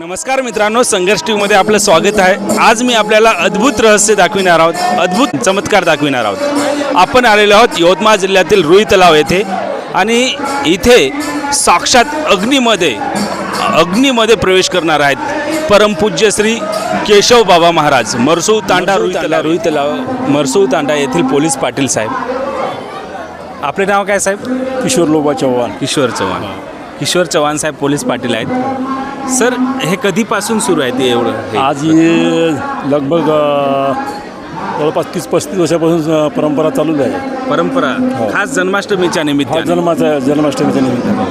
नमस्कार मित्रांनो संघर्ष टीव्हीमध्ये आपलं स्वागत आहे. आज मी आपल्याला अद्भुत रहस्य दाखविणार आहोत अद्भुत चमत्कार दाखविणार आहोत. आपण आलेलो आहोत यवतमाळ जिल्ह्यातील रुई तलाव येथे आणि इथे साक्षात अग्नीमध्ये अग्नीमध्ये प्रवेश करणार आहेत परमपूज्य श्री केशव बाबा महाराज मरसू तांडा रुई तलाव. रुई तलाव मरसू तांडा येथील पोलीस पाटील साहेब. आपले नाव काय साहेब? किशोर लोबा चव्हाण. किशोर चव्हाण. किशोर चव्हाण साहेब पोलीस पाटील आहेत. सर हे कधीपासून सुरू आहे ते एवढं हे? आज हे लगभग अ, जवळपास तीस पस्तीस वर्षापासून अ, परंपरा चालू आहे. परंपरा? खास जन्माष्टमीच्या हा निमित्ताने जन्माचा जन्माष्टमीच्या निमित्तानं.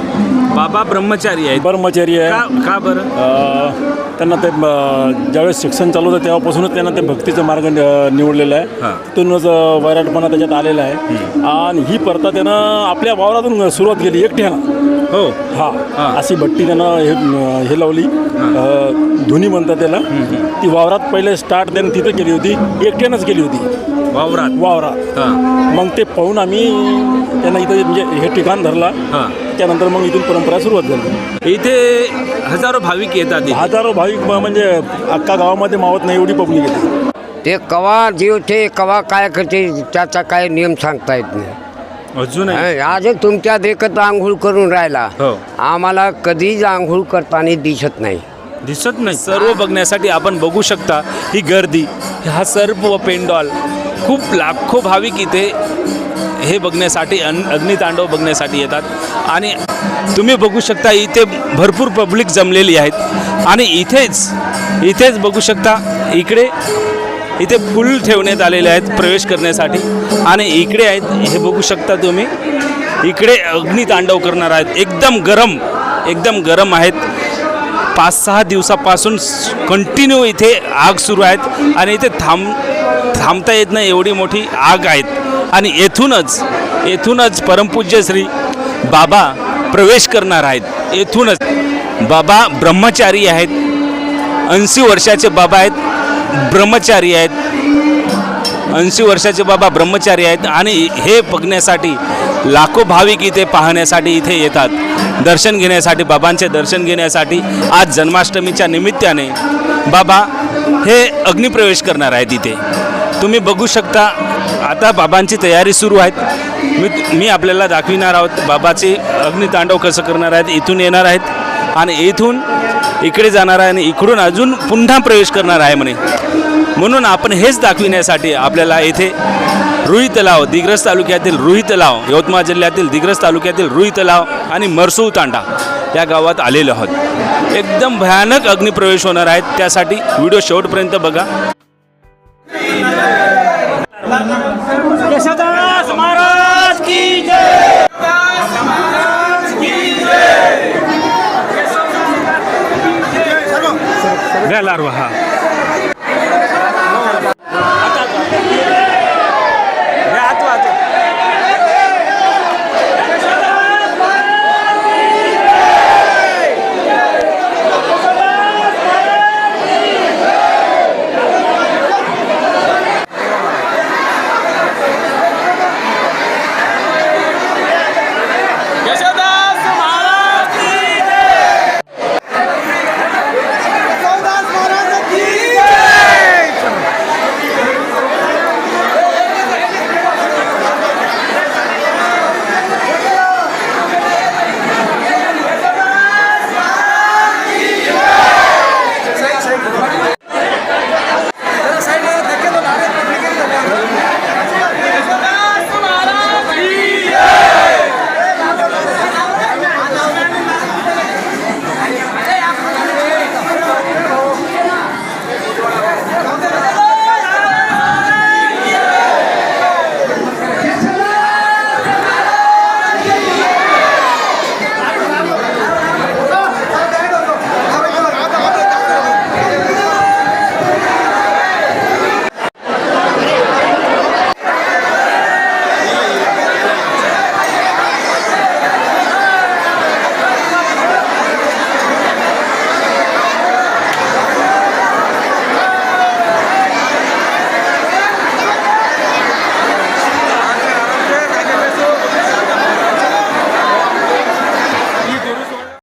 बाबा ब्रह्मचारी आहेत. ब्रह्मचारी का आहे. का बरं? अ, त्यांना ते अ, ज्यावेळेस शिक्षण चालू होतं तेव्हापासूनच त्यांना ते भक्तीचा मार्ग नि- निवडलेला आहे. हां. तिथूनच अ, वैराटपणा त्याच्यात आलेला आहे. आणि ही प्रथा त्यानं आपल्या वावरातून सुरुवात केली एकट्यानं. हो. हा. हां. अशी भट्टी त्यानं हे हे लावली. धुनी म्हणतात त्याला. ती वावरात पहिले स्टार्ट त्यानं तिथं केली होती. एकट्यानंच केली होती. वावरात. वावरात. हां. मग ते पाहून आम्ही त्यांना इथं म्हणजे हे ठिकाण धरला. हां. त्यानंतर मग इथून परंपरा सुरुवात झाली. इथे हजारो भाविक येतात इथे. हजारो भाविक म- म्हणजे अख्खा गावामध्ये मावत नाही एवढी पब्लिक येते. ते कवा जीवते कवा काय करते त्याचा काय नियम सांगता येत नाही. अजूनही? हं, आज तुमच्या देखत आंघोळ करून राहिला. हो. आम्हाला कधीच आंघोळ करताना दिसत नाही. दिसत नाही? सर्व बघण्यासाठी आपण बघू शकता ही गर्दी हा सर्व पेंडॉल. खूप लाखो भाविक इथे हे बघण्यासाठी अन अग्नितांडव बघण्यासाठी येतात. आणि तुम्ही बघू शकता इथे भरपूर पब्लिक जमलेली आहेत. आणि इथेच इथेच बघू शकता इकडे इथे फुल ठेवण्यात आलेले आहेत प्रवेश करण्यासाठी. आणि इकडे आहेत हे बघू शकता तुम्ही. इकडे अग्नितांडव करणार आहेत. एकदम गरम एकदम गरम आहेत. पाच सहा दिवसापासून कंटिन्यू इथे आग सुरू आहेत. आणि इथे थांब थांबता येत नाही एवढी मोठी आग आहेत. आणि येथूनच येथूनच परमपूज्य श्री बाबा प्रवेश करणार आहेत. येथूनच. बाबा ब्रह्मचारी आहेत. ऐंशी वर्षाचे बाबा आहेत. ब्रह्मचारी आहेत. ऐंशी वर्षाचे बाबा ब्रह्मचारी आहेत आणि हे बघण्यासाठी लाखो भाविक इथे पाहण्यासाठी इथे येतात. दर्शन घेण्यासाठी बाबांचे दर्शन घेण्यासाठी आज जन्माष्टमीच्या निमित्ताने बाबा हे अग्निप्रवेश करणार आहेत इथे. तुम्ही बघू शकता आता बाबांची तयारी सुरू आहेत. मी मी आपल्याला दाखविणार आहोत बाबाचे अग्नितांडव कसं करणार आहेत इथून येणार आहेत. आणि इथून इकडे जाणार आहे आणि इकडून अजून पुन्हा प्रवेश करणार आहे म्हणे. म्हणून आपण हेच दाखविण्यासाठी आपल्याला येथे रुई तलाव दिग्रस तालुक्यातील रुई तलाव यवतमाळ जिल्ह्यातील दिग्रस तालुक्यातील रुई तलाव आणि मरसू तांडा या गावात आलेलो आहोत. एकदम भयानक अग्निप्रवेश होणार आहेत त्यासाठी व्हिडिओ शेवटपर्यंत बघा. द्या लारवा हा.